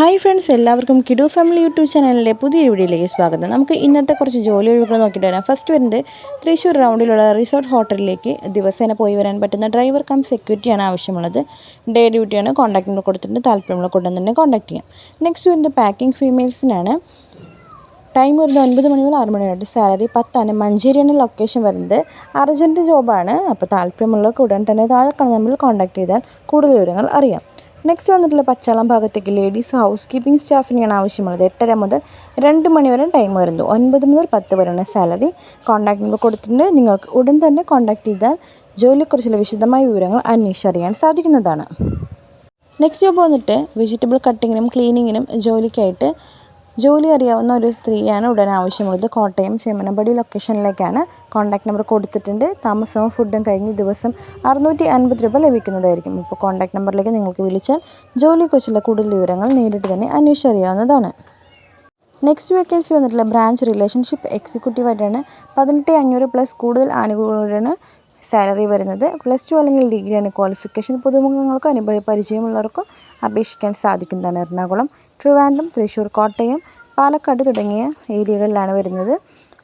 Hi friends എല്ലാവർക്കും കിഡു family YouTube ചാനലിന്റെ പുതിയ വീഡിയോയിലേക്ക് സ്വാഗതം. നമുക്ക് ഇന്നത്തെ കുറച്ച് ജോലി ഒഴിവുകൾ നോക്കിയിട്ട് വരാം. ഫസ്റ്റ് വരുന്നത് തൃശ്ശൂർ റൗണ്ടിലുള്ള റിസോർട്ട് ഹോട്ടലിലേക്ക് ദിവസേന പോയി വരാൻ പറ്റുന്ന ഡ്രൈവർ കം സെക്യൂരിറ്റിയാണ് ആവശ്യമുള്ളത്. ഡേ ഡ്യൂട്ടിയാണ് കോൺടാക്ട് നമ്പർ കൊടുത്തിട്ട് താല്പര്യമുള്ള കൊണ്ടു തന്നെ കോൺടാക്ട് ചെയ്യാം. നെക്സ്റ്റ് വരുന്നത് പാക്കിംഗ് ഫീമെയിൽസിനാണ് ടൈം വരുന്നത് ഒൻപത് മണി മുതൽ ആറ് മണി വരെ. സാലറി പത്താണ്. മഞ്ചേരിയാണ് ലൊക്കേഷൻ വരുന്നത്. അർജന്റ് ജോബാണ് അപ്പോൾ താല്പര്യമുള്ളവർക്ക് ഉടൻ തന്നെ താഴെ കാണുന്ന നമ്പറിൽ കോൺടാക്ട് ചെയ്താൽ കൂടുതൽ വിവരങ്ങൾ അറിയാം. നെക്സ്റ്റ് വന്നിട്ടുള്ള പച്ചാളം ഭാഗത്തേക്ക് ലേഡീസ് ഹൗസ് കീപ്പിംഗ് സ്റ്റാഫിനെയാണ് ആവശ്യമുള്ളത്. എട്ടര മുതൽ രണ്ട് മണി വരെ ടൈം വരുന്നു. ഒൻപത് മുതൽ പത്ത് വരെയാണ് സാലറി കോൺടാക്ട് നമ്പർ കൊടുത്തിട്ടുണ്ട്. നിങ്ങൾക്ക് ഉടൻ തന്നെ കോൺടാക്ട് ചെയ്താൽ ജോലിയെക്കുറിച്ചുള്ള വിശദമായ വിവരങ്ങൾ അന്വേഷിച്ചറിയാൻ സാധിക്കുന്നതാണ്. നെക്സ്റ്റ് ജോബ് വന്നിട്ട് വെജിറ്റബിൾ കട്ടിങ്ങിനും ക്ലീനിങ്ങിനും ജോലിക്കായിട്ട് ജോലി അറിയാവുന്ന ഒരു സ്ത്രീയാണ് ഉടൻ ആവശ്യമുള്ളത്. കോട്ടയം ചേമനമ്പടി ലൊക്കേഷനിലേക്കാണ് കോൺടാക്ട് നമ്പർ കൊടുത്തിട്ടുണ്ട്. താമസവും ഫുഡും കഴിഞ്ഞ് ദിവസം അറുന്നൂറ്റി അൻപത് രൂപ ലഭിക്കുന്നതായിരിക്കും. ഇപ്പോൾ കോൺടാക്ട് നമ്പറിലേക്ക് നിങ്ങൾക്ക് വിളിച്ചാൽ ജോലിയെക്കുറിച്ചുള്ള കൂടുതൽ വിവരങ്ങൾ നേരിട്ട് തന്നെ അന്വേഷിച്ചറിയാവുന്നതാണ്. നെക്സ്റ്റ് വേക്കൻസി വന്നിട്ടുള്ള ബ്രാഞ്ച് റിലേഷൻഷിപ്പ് എക്സിക്യൂട്ടീവായിട്ടാണ് പതിനെട്ട് അഞ്ഞൂറ് പ്ലസ് കൂടുതൽ ആനുകൂല്യമാണ് സാലറി വരുന്നത് പ്ലസ് ടു അല്ലെങ്കിൽ ഡിഗ്രിയാണ്. ക്വാളിഫിക്കേഷൻ പുതുമുഖങ്ങൾക്കും അനുഭവ പരിചയമുള്ളവർക്കും അപേക്ഷിക്കാൻ സാധിക്കുന്നതാണ് എറണാകുളം ട്രിവാൻഡ്രം തൃശ്ശൂർ കോട്ടയം പാലക്കാട് തുടങ്ങിയ ഏരിയകളിലാണ് വരുന്നത്.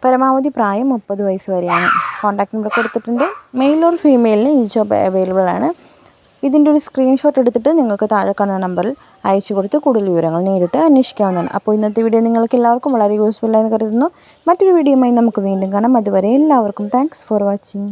പരമാവധി പ്രായം മുപ്പത് വയസ്സ് വരെയാണ്. കോൺടാക്ട് നമ്പർ കൊടുത്തിട്ടുണ്ട്. മെയിൽ ഓർ ഫീമെയിലിന് ഈ ജോബ് അവൈലബിൾ ആണ്. ഇതിന്റെ ഒരു സ്ക്രീൻഷോട്ട് എടുത്തിട്ട് നിങ്ങൾക്ക് താഴെ കാണുന്ന നമ്പറിൽ അയച്ചു കൊടുത്ത് കൂടുതൽ വിവരങ്ങൾ നേരിട്ട് അന്വേഷിക്കാവുന്നതാണ്. അപ്പോൾ ഇന്നത്തെ വീഡിയോ നിങ്ങൾക്ക് എല്ലാവർക്കും വളരെ യൂസ്ഫുൾ ആയെന്ന് കരുതുന്നു. മറ്റൊരു വീഡിയോയുമായി നമുക്ക് വീണ്ടും കാണാം. അതുവരെ എല്ലാവർക്കും താങ്ക്സ് ഫോർ വാച്ചിങ്